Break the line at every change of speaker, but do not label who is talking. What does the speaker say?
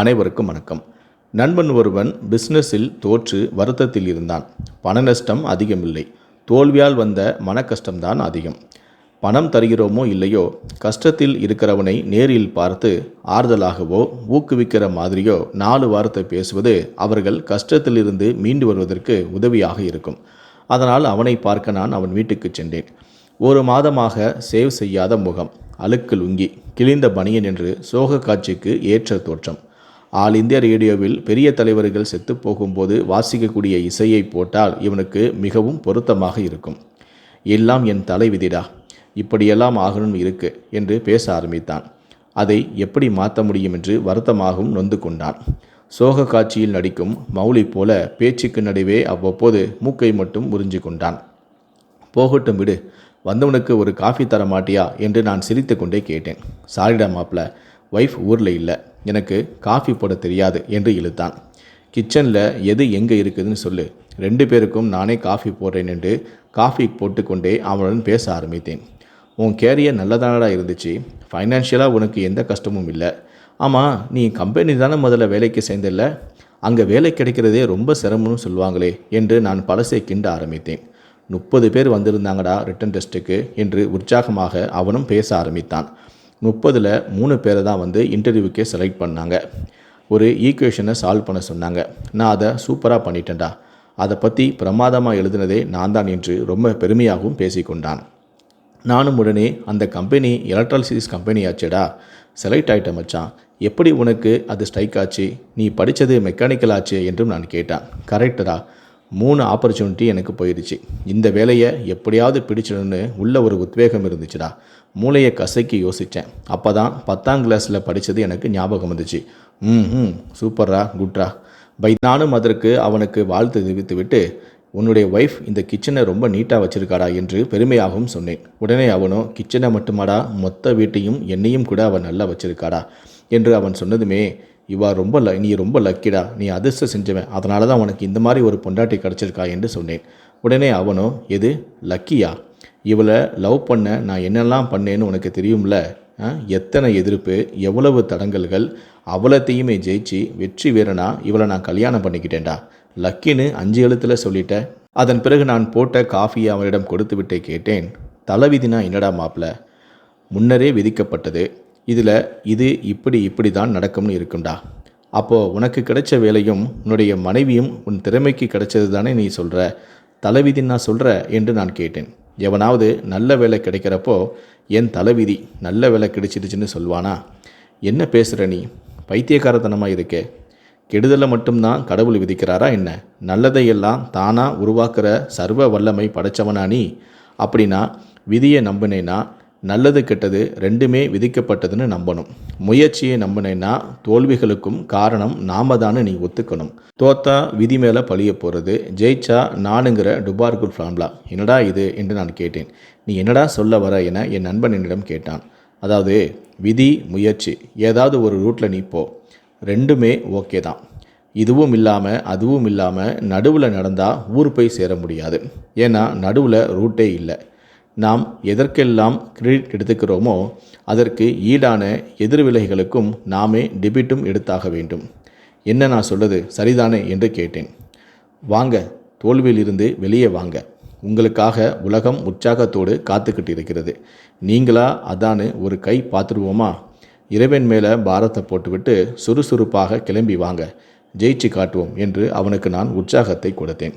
அனைவருக்கும் வணக்கம். நண்பன் ஒருவன் பிஸ்னஸில் தோற்று வருத்தத்தில் இருந்தான். பண நஷ்டம் அதிகமில்லை. தோல்வியால் வந்த மன கஷ்டம்தான் அதிகம். பணம் தருகிறோமோ இல்லையோ கஷ்டத்தில் இருக்கிறவனை நேரில் பார்த்து ஆறுதலாகவோ ஊக்குவிக்கிற மாதிரியோ நாலு வார்த்தை பேசுவது அவர்கள் கஷ்டத்திலிருந்து மீண்டு வருவதற்கு உதவியாக இருக்கும். அதனால் அவனை பார்க்க நான் அவன் வீட்டுக்கு சென்றேன். ஒரு மாதமாக சேவ் செய்யாத முகம் அழுக்கு லுங்கி கிழிந்த பனியன் என்று சோக காட்சிக்கு ஏற்ற தோற்றம். ஆல் இந்தியா ரேடியோவில் பெரிய தலைவர்கள் செத்து போகும்போது வாசிக்கக்கூடிய இசையை போட்டால் இவனுக்கு மிகவும் பொருத்தமாக இருக்கும். எல்லாம் என் தலைவிதிடா இப்படியெல்லாம் ஆகணும் இருக்கு என்று பேச ஆரம்பித்தான். அதை எப்படி மாற்ற முடியும் என்று வருத்தமாகவும் நொந்து கொண்டான். சோக காட்சியில் நடிக்கும் மௌலி போல பேச்சுக்கு நடுவே அவ்வப்போது மூக்கை மட்டும் உறிஞ்சு கொண்டான். போகட்டும் விடு வந்தவனுக்கு ஒரு காஃபி தர மாட்டியா என்று நான் சிரித்து கொண்டே கேட்டேன். சாரிடா மாப்பிள ஒய்ஃப் ஊரில் இல்லை. எனக்கு காஃபி போட தெரியாது என்று இழுத்தான். கிச்சனில் எது எங்கே இருக்குதுன்னு சொல்லு. ரெண்டு பேருக்கும் நானே காஃபி போடுறேன் என்று காஃபி போட்டுக்கொண்டே அவனுடன் பேச ஆரம்பித்தேன். உன் கேரியர் நல்லதானடா இருந்துச்சு. ஃபைனான்ஷியலாக உனக்கு எந்த கஷ்டமும் இல்லை. ஆமாம் நீ கம்பெனி தானே முதல்ல வேலைக்கு சேர்ந்தில்ல? அங்கே வேலை கிடைக்கிறதே ரொம்ப சிரமம்னு சொல்லுவாங்களே என்று நான் பழசை கிண்ட ஆரம்பித்தேன். முப்பது பேர் வந்திருந்தாங்கடா ரிட்டன் டெஸ்ட்டுக்கு என்று உற்சாகமாக அவனும் பேச ஆரம்பித்தான். முப்பதில் மூணு பேரை தான் வந்து இன்டர்வியூக்கே செலக்ட் பண்ணாங்க. ஒரு ஈக்குவேஷனை சால்வ் பண்ண சொன்னாங்க. நான் அதை சூப்பராக பண்ணிட்டேன்டா. அதை பற்றி பிரமாதமாக எழுதினதே நான் தான் என்று ரொம்ப பெருமையாகவும் பேசிக்கொண்டான் நானும் உடனே அந்த கம்பெனி எலக்ட்ராலிசிஸ் கம்பெனி ஆச்சேடா. செலக்ட் ஆகிட்ட மச்சான். எப்படி உனக்கு அது ஸ்ட்ரைக் ஆச்சு? நீ படித்தது மெக்கானிக்கல் ஆச்சு என்றும் நான் கேட்டான். கரெக்டரா மூணு ஆப்பர்ச்சுனிட்டி எனக்கு போயிடுச்சு இந்த வேலையை எப்படியாவது பிடிச்சிடணும்னு உள்ள ஒரு உத்வேகம் இருந்துச்சுடா. மூளையை கசக்கி யோசித்தேன் அப்போ தான் பத்தாம் கிளாஸில் படித்தது எனக்கு ஞாபகம் வந்துச்சு. ம் ம் சூப்பர்ரா குட்ரா. பை நானும் அதற்கு அவனுக்கு வாழ்த்து தெரிவித்து விட்டு உன்னுடைய ஒய்ஃப் இந்த கிச்சனை ரொம்ப நீட்டாக வச்சிருக்காடா என்று பெருமையாகவும் சொன்னேன். உடனே அவனோ கிச்சனை மட்டுமாடா மொத்த வீட்டையும் என்னையும் கூட அவன் நல்லா வச்சிருக்காடா என்று அவன் சொன்னதுமே இவா ரொம்ப ல நீ ரொம்ப லக்கிடா நீ அதிர்ஷ்டம் செஞ்சவன். அதனால தான் உனக்கு இந்த மாதிரி ஒரு பொண்டாட்டி கிடச்சிருக்கா என்று சொன்னேன். உடனே அவனோ எது? லக்கியா இவளை லவ் பண்ண நான் என்னெல்லாம் பண்ணேன்னு உனக்கு தெரியும்ல? ஆ? எத்தனை எதிர்ப்பு எவ்வளவு தடங்கல்கள் அவ்வளத்தையுமே ஜெயிச்சு வெற்றி வீரனா இவளை நான் கல்யாணம் பண்ணிக்கிட்டேன்டா லக்கின்னு அஞ்சு எழுத்தில் சொல்லிட்டேன் அதன் பிறகு நான் போட்ட காஃபியை அவனிடம் கொடுத்து விட்டே கேட்டேன். தலைவிதினா என்னடா மாப்பிள்ள முன்னரே விதிக்கப்பட்டது. இதில் இது இப்படி இப்படி தான் நடக்கும்னு இருக்கும்டா அப்போது உனக்கு கிடைச்ச வேலையும் உன்னுடைய மனைவியும் உன் திறமைக்கு கிடைச்சது தானே நீ சொல்கிற தலைவிதி நான் சொல்கிற என்று நான் கேட்டேன். எவனாவது நல்ல வேலை கிடைக்கிறப்போ என் தலைவிதி நல்ல வேலை கிடைச்சிடுச்சுன்னு சொல்வானா? என்ன பேசுகிற நீ? பைத்தியக்காரத்தனமாக இருக்கே. கெடுதலை மட்டும்தான் கடவுள் விதிக்கிறாரா என்ன? நல்லதையெல்லாம் தானாக உருவாக்குற சர்வ வல்லமை படைச்சவனா நீ? அப்படின்னா விதியை நம்பினேன்னா நல்லது கெட்டது ரெண்டுமே விதிக்கப்பட்டதுன்னு நம்பணும். முயற்சியை நம்பினேன்னா தோல்விகளுக்கும் காரணம் நாம தானே நீ ஒத்துக்கணும். தோத்தா விதி மேலே பழிய போகிறது ஜெயிச்சா நானுங்கிற டுபார்குல் ஃபார்ம்லா. என்னடா இது என்று நான் கேட்டேன். நீ என்னடா சொல்ல வர என என் நண்பன் என்னிடம் கேட்டான். அதாவது விதி முயற்சி ஏதாவது ஒரு ரூட்டில் நீ போ. ரெண்டுமே ஓகே தான். இதுவும் இல்லாமல் அதுவும் இல்லாமல் நடுவில் நடந்தால் ஊர் போய் சேர முடியாது. ஏன்னா நடுவில் ரூட்டே இல்லை. நாம் எதற்கெல்லாம் கிரெடிட் எடுத்துக்கிறோமோ அதற்கு ஈடான எதிர்விலைகளுக்கும் நாமே டெபிட்டும் எடுத்தாக வேண்டும். என்ன நான் சொல்வது சரிதானே என்று கேட்டேன். வாங்க தோல்வியிலிருந்து வெளியே வாங்க. உங்களுக்காக உலகம் உற்சாகத்தோடு காத்துக்கிட்டு இருக்கிறது நீங்களா அதானு ஒரு கை பார்த்துருவோமா? இறைவன் மேலே பாரத்தை போட்டுவிட்டு சுறுசுறுப்பாக கிளம்பி வாங்க. ஜெயிச்சு காட்டுவோம் என்று அவனுக்கு நான் உற்சாகத்தை கொடுத்தேன்.